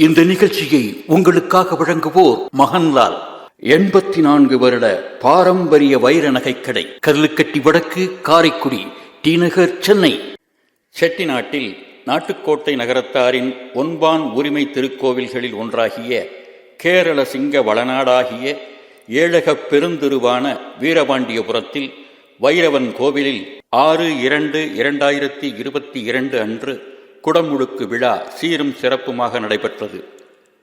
இந்த நிகழ்ச்சியை உங்களுக்காக வழங்குவோர் மகன்லால். எண்பத்தி நான்கு வருட பாரம்பரிய வைர நகைக்கடை கல்லுக்கட்டி வடக்கு காரைக்குடி டி நகர் சென்னை. செட்டிநாட்டில் நாட்டுக்கோட்டை நகரத்தாரின் ஒன்பான் உரிமை திருக்கோவில்களில் ஒன்றாகிய கேரள சிங்க வளநாடாகிய ஏழகப் பெருந்திருவான வீரபாண்டியபுரத்தில் வைரவன் கோவிலில் ஆறு இரண்டு இரண்டாயிரத்தி இருபத்தி இரண்டு அன்று குடமுழுக்கு விழா சீரும் சிறப்புமாக நடைபெற்றது.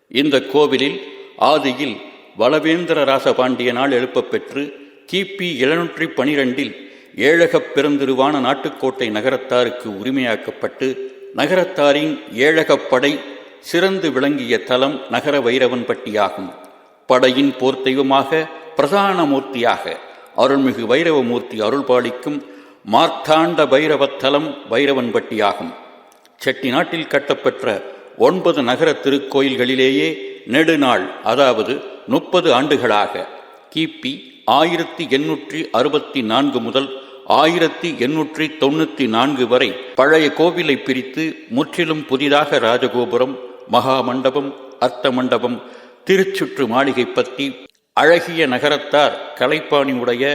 இந்த கோவிலில் ஆதியில் வளவேந்திர ராசபாண்டியனால் எழுப்பப்பெற்று கிபி எழுநூற்றி பனிரெண்டில் ஏழகப் பெருந்திருவான நாட்டுக்கோட்டை நகரத்தாருக்கு உரிமையாக்கப்பட்டு நகரத்தாரின் ஏழகப்படை சிறந்து விளங்கிய தலம் நகர வைரவன்பட்டியாகும். படையின் போர்த்தெய்வமாக பிரதான மூர்த்தியாக அருள்மிகு வைரவமூர்த்தி அருள்பாலிக்கும் மார்த்தாண்ட பைரவத்தலம் வைரவன்பட்டியாகும். செட்டிநாட்டில் கட்டப்பெற்ற ஒன்பது நகர திருக்கோயில்களிலேயே நெடுநாள் அதாவது முப்பது ஆண்டுகளாக கிபி ஆயிரத்தி எண்ணூற்றி அறுபத்தி நான்கு முதல் ஆயிரத்தி எண்ணூற்றி தொண்ணூற்றி நான்கு வரை பழைய கோவிலை பிரித்து முற்றிலும் புதிதாக ராஜகோபுரம் மகா மண்டபம் அர்த்த மண்டபம் திருச்சுற்று மாளிகை பற்றி அழகிய நகரத்தார் கலைப்பாணி உடைய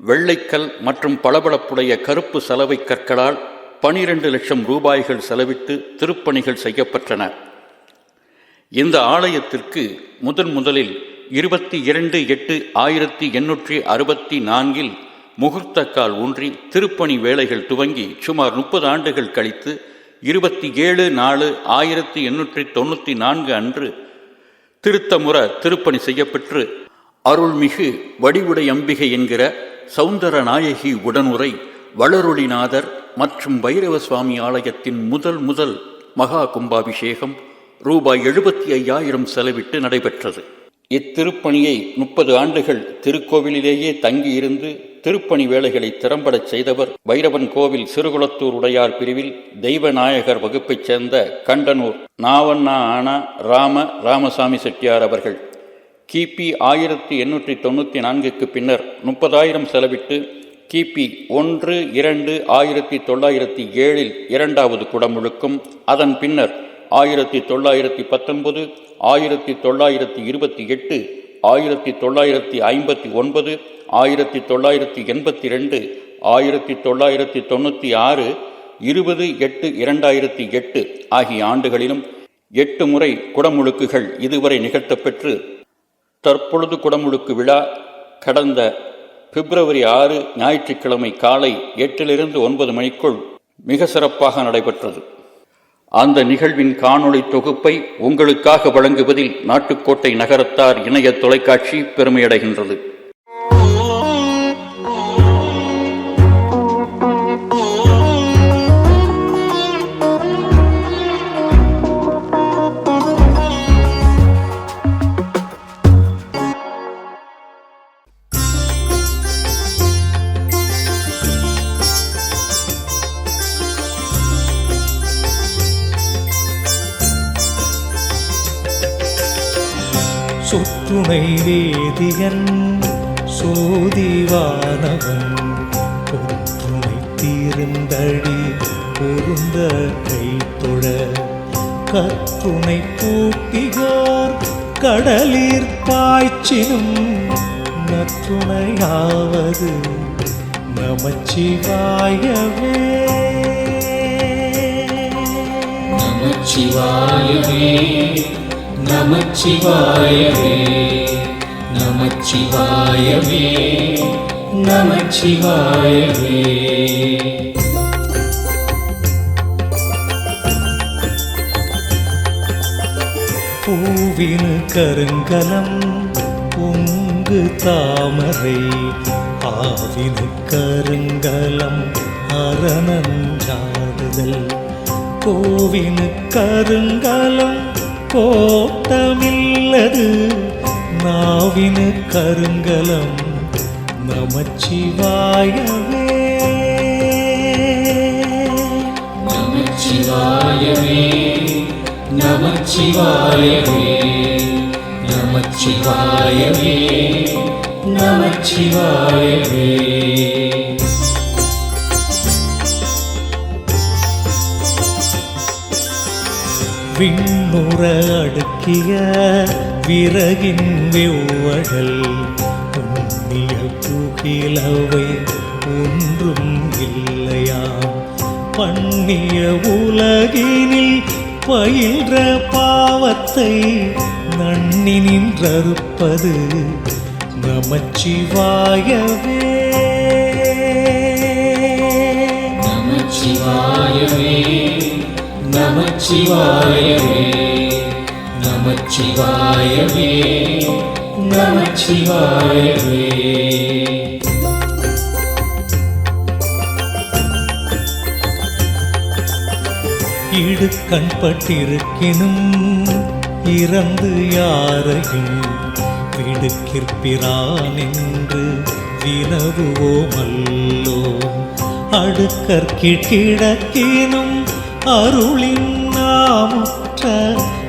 வெள்ளைக்கல் மற்றும் பளபளப்புடைய கருப்பு சலவை கற்களால் பனிரெண்டு லட்சம் ரூபாய்கள் செலவிட்டு திருப்பணிகள் செய்யப்பட்டன. இந்த ஆலயத்திற்கு முதன் முதலில் இருபத்தி இரண்டு எட்டு ஆயிரத்தி எண்ணூற்றி அறுபத்தி நான்கில் முகூர்த்தக்கால் ஊன்றி திருப்பணி வேலைகள் துவங்கி சுமார் முப்பது ஆண்டுகள் கழித்து இருபத்தி ஏழு நாலு ஆயிரத்தி எண்ணூற்றி தொண்ணூற்றி நான்கு அன்று திருத்தமுற திருப்பணி செய்யப்பெற்று அருள்மிகு வடிவுடை அம்பிகை என்கிற சவுந்தர நாயகி உடனுரை வளரொளிநாதர் மற்றும் பைரவ சுவாமி ஆலயத்தின் முதல் முதல் மகா கும்பாபிஷேகம் ரூபாய் எழுபத்தி ஐயாயிரம் செலவிட்டு நடைபெற்றது. இத்திருப்பணியை முப்பது ஆண்டுகள் திருக்கோவிலிலேயே தங்கியிருந்து திருப்பணி வேலைகளை திறம்படச் செய்தவர் வைரவன் கோவில் சிறுகுளத்தூர் உடையார் பிரிவில் தெய்வநாயகர் வகுப்பைச் சேர்ந்த கண்டனூர் நாவண்ணா ஆனா ராம ராமசாமி செட்டியார் அவர்கள். கிபி ஆயிரத்தி எண்ணூற்றி தொண்ணூற்றி நான்குக்கு பின்னர் முப்பதாயிரம் செலவிட்டு கிபி ஒன்று இரண்டு ஆயிரத்தி தொள்ளாயிரத்தி ஏழில் இரண்டாவது குடமுழுக்கும் அதன் பின்னர் ஆயிரத்தி தொள்ளாயிரத்தி பத்தொன்பது ஆயிரத்தி தொள்ளாயிரத்தி இருபத்தி எட்டு ஆயிரத்தி தொள்ளாயிரத்தி ஐம்பத்தி ஒன்பது ஆயிரத்தி தொள்ளாயிரத்தி எண்பத்தி ரெண்டு ஆயிரத்தி தொள்ளாயிரத்தி தொண்ணூற்றி ஆறு இருபது எட்டு இரண்டாயிரத்தி எட்டு ஆகிய ஆண்டுகளிலும் எட்டு முறை குடமுழுக்குகள் இதுவரை நிகழ்த்தப்பெற்று தற்பொழுது குடமுழுக்கு விழா கடந்த பிப்ரவரி ஆறு ஞாயிற்றுக்கிழமை காலை எட்டிலிருந்து ஒன்பது மணிக்குள் மிக சிறப்பாக நடைபெற்றது. அந்த நிகழ்வின் காணொளி தொகுப்பை உங்களுக்காக வழங்குவதில் நாட்டுக்கோட்டை நகரத்தார் இணைய தொலைக்காட்சி பெருமையடைகின்றது. ஜோதிவானவன் ஒற்றுமை தீர்ந்தடி பொருந்த கைத்தொழ கற்றுணை பூட்டிகார் கடலீர் பாய்ச்சினும் நற்றுணையாவது நமச்சிவாயவே. நமச்சிவாயவே நமச்சிவாயவே. நமச்சிவாயவே நமச்சிவாயவே. பூவின் கருங்கலம் பொங்கு தாமரை ஆவின் கருங்கலம் அரணஞ்சாடுதல். கோவினு கருங்கலம் கோட்டமில்லது நாவினு கருங்கலம் நமச்சிவாயவே. நமச்சிவாயவே நமச்சிவாயவே நமச்சிவாயவே நமச்சிவாயவே. விண்ணுற அடுக்கிய விறகின் வெவ்வழல் உண்ணிய புகிலவை ஒன்றும் இல்லையாம். பண்ணிய உலகினில் பயின்ற பாவத்தை நன்னி நின்றறுப்பது நமச்சிவாயவே. நமச்சிவாயவே நமச்சிவாயவே நமச்சிவாய நமச்சிவாயவே இடுக்கண் பட்டிருக்கினும் இறந்து யாரையும் விடுக்கிற்பிரான் என்று வினவுவோமல்லோ அடுக்கற்கிடக்கினும் அருளின் நாமுற்ற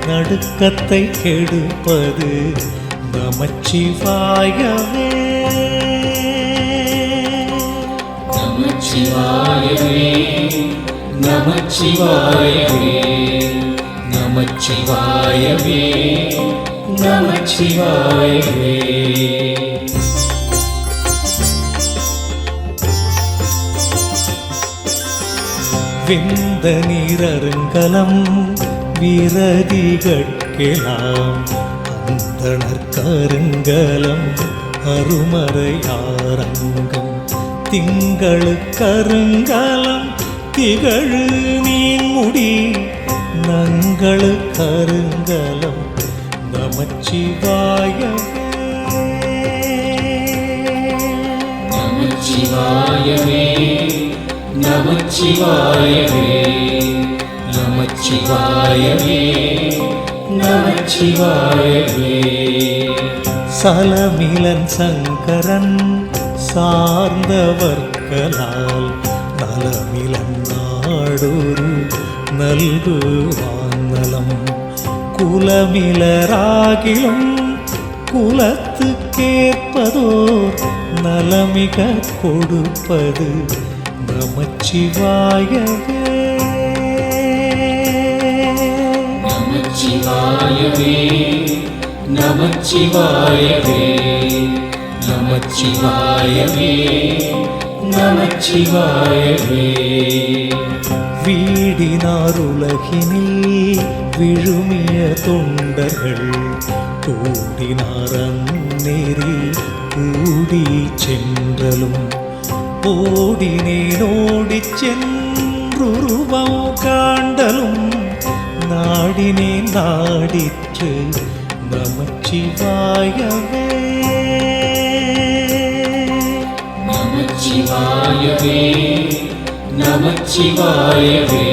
நடுக்கத்தை கெடுப்பது நமச்சிவாயவே. நமச்சிவாயவே நமச்சிவாயவே நமச்சிவாயவே நமச்சிவாயவே. வெந்த நீரருங்கலம் விரதிகட்கெலாம் அந்தணர் கருங்கலம் அருமறையாரங்கம் திங்களு கருங்கலம் திகழு நீன்முடி நங்களு கருங்கலம் நமச்சிவாயவே நமச்சிவாயவே நமச்சிவாயவே நமச்சிவாயவே சலமிலன் சங்கரன் சார்ந்தவர்களால் நலமிலன் நாடொரு நல்கு வானலம் குலமிலராகிலும் குலத்து கேட்பதோர் நலமிக கொடுப்பது நமச்சிவாயவே. நமச்சிவாயவே நமச்சிவாயவே நமச்சிவாயவே நமச்சிவாயவே. வீடினார் உலகினில் விழுமிய தொண்டர்கள் கூடினார் அந்நெறி கூடி சென்றலும். ஓடினேன் ஓடிச் சென்றுருவம் காண்டலும். நாடினேன் நாடிற்று நமச்சிவாயவே. நமச்சிவாயவே நமச்சிவாயவே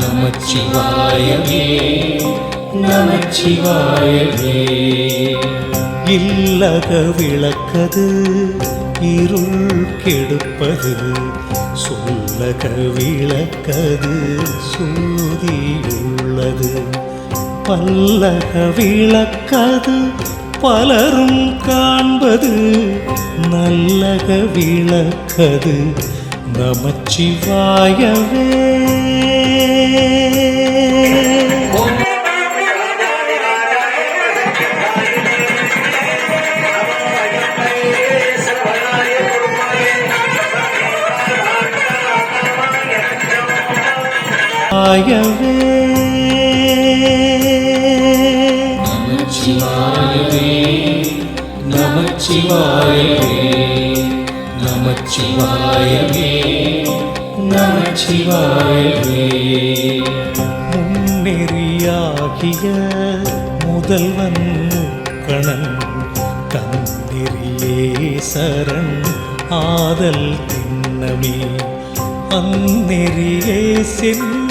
நமச்சிவாயவே நமச்சிவாயவே. இல்லக விளக்கது இருள் கெடுப்பது சொல்லக விளக்கது சூதியுள்ளது பல்லக விளக்கது பலரும் காண்பது நல்லக விளக்கது நமச்சிவாயவே. ஆயவே. நமச்சிவாயவே நமச்சிவாயவே நமச்சிவாயவே நமச்சிவாயவே. முன்னெறியாகிய முதல்வன் கணன் கந்திரியே சரண் ஆதல் திண்ணமே. அந்நெறியே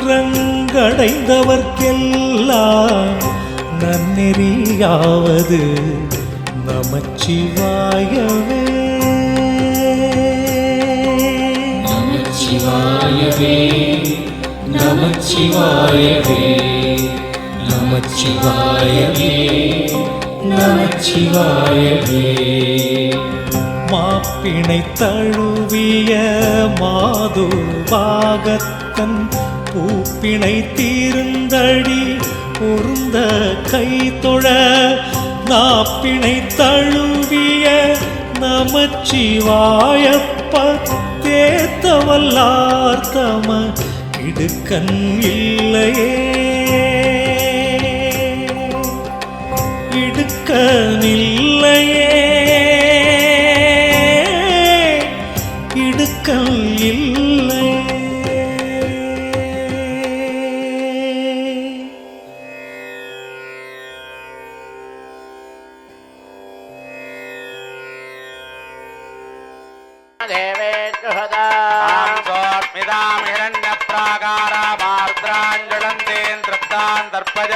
சென்றங்கடைந்தவர்க்கெல்லாம் நன்னெறியாவது நமச்சிவாயவே. நமச்சிவாயவே நமச்சிவாயவே நமச்சிவாயவே நமச்சிவாயவே. மாப்பிணை தழுவிய மாது பாகத்தன் பிணை தீருந்தடி பொருந்த கை தொழ நாப்பிணை தழுவிய நமச்சிவாயப்ப தேத்தவல்லார் தம இடுக்கண் இல்லையே. இடுக்கனில்லையே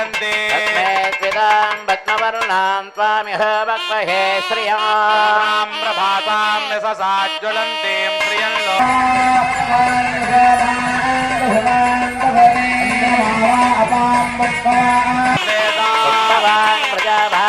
వర్ధంతి పద్మవర్ణాం స్వామిహ భక్మహే శ్రియాం ప్రభాతాం నిససాజ్వలంతీం శ్రియంలో ప్రజాభా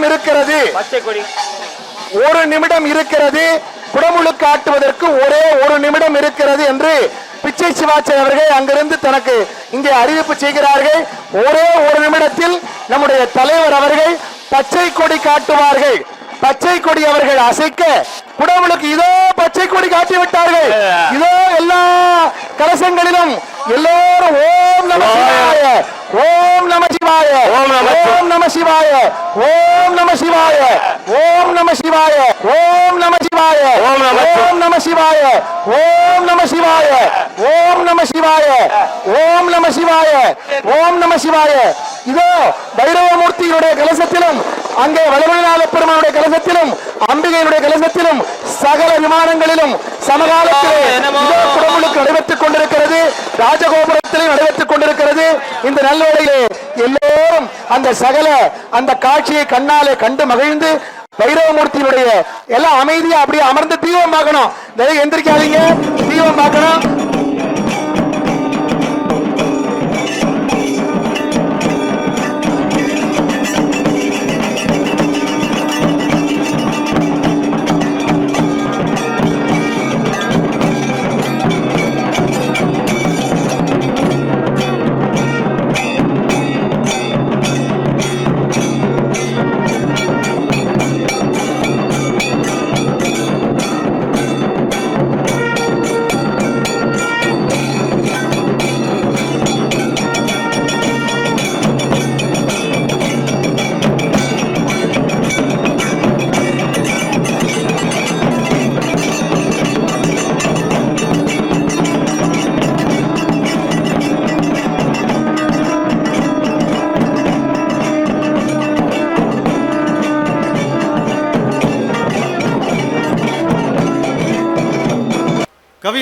நிமிடம் இருக்கிறது. ஒரு நிமிடம் இருக்கிறது. குடமுழுக்கு ஆட்டுவதற்கு ஒரே ஒரு நிமிடம் இருக்கிறது என்று பிச்சை சிவாச்சன் அவர்கள் அங்கிருந்து தனக்கு இங்கே அறிவிப்பு செய்கிறார்கள். ஒரே ஒரு நிமிடத்தில் நம்முடைய தலைவர் அவர்கள் பச்சை கொடி காட்டுவார்கள். பச்சை கொடி அவர்கள் அசைக்க குடமுழுக்கு இதோ பச்சை கொடி காட்டி விட்டார்கள் இதோ எல்லா கலசங்களிலும் எல்லோரும் ஓம் நம சிவாய ஓம் நம சிவாய ஓம் நம சிவாய ஓம் நம சிவாய. ஓம் நம சிவாய. ஓம் நம சிவாய. ஓம் நம சிவாய. ஓம் நம சிவாய. ஓம் நம சிவாய. ஓம் நம சிவாய. ஓம் நம சிவாய. இதோ பைரவமூர்த்தியினுடைய கலசத்திலும் அங்கே வளவநாத பெருமானுடைய கலசத்திலும் அம்பிகையினுடைய கலசத்திலும் சகல விமானங்களிலும் சமகாலத்திலே குடமுழுக்கு நடைபெற்றுக் கொண்டிருக்கிறது ராஜகோபுரத்திலே நடைபெற்றுக் கொண்டிருக்கிறது. இந்த நல்வேளையிலே எல்லோரும் அந்த சகல அந்த காட்சியை கண்ணாலே கண்டு மகிழ்ந்து பைரவமூர்த்தியினுடைய எல்லாம் அமைதியா அப்படியே அமர்ந்து தீபம் பார்க்கணும். எந்திரிக்காதீங்க. தீபம் பார்க்கணும்.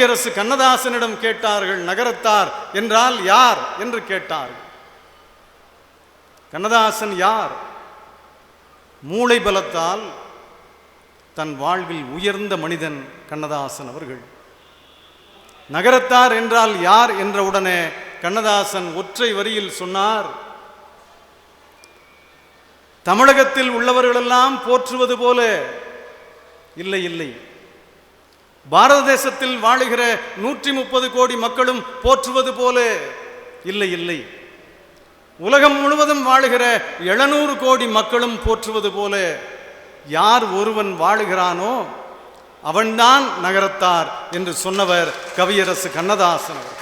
கவியரசு கண்ணதாசனிடம் கேட்டார்கள் நகரத்தார் என்றால் யார்? என்று கேட்டார்கள். கண்ணதாசன் யார்? மூளை பலத்தால் தன் வாழ்வில் உயர்ந்த மனிதன் கண்ணதாசன் அவர்கள். நகரத்தார் என்றால் யார்? என்ற உடனே கண்ணதாசன் ஒற்றை வரியில் சொன்னார் தமிழகத்தில் உள்ளவர்களெல்லாம் போற்றுவது போல. இல்லை இல்லை. பாரத தேசத்தில் வாழுகிற நூற்றி முப்பது கோடி மக்களும் போற்றுவது போல. இல்லை இல்லை. உலகம் முழுவதும் வாழுகிற எழுநூறு கோடி மக்களும் போற்றுவது போல. யார் ஒருவன் வாழுகிறானோ அவன்தான் நகரத்தார் என்று சொன்னவர் கவியரசு கண்ணதாசன்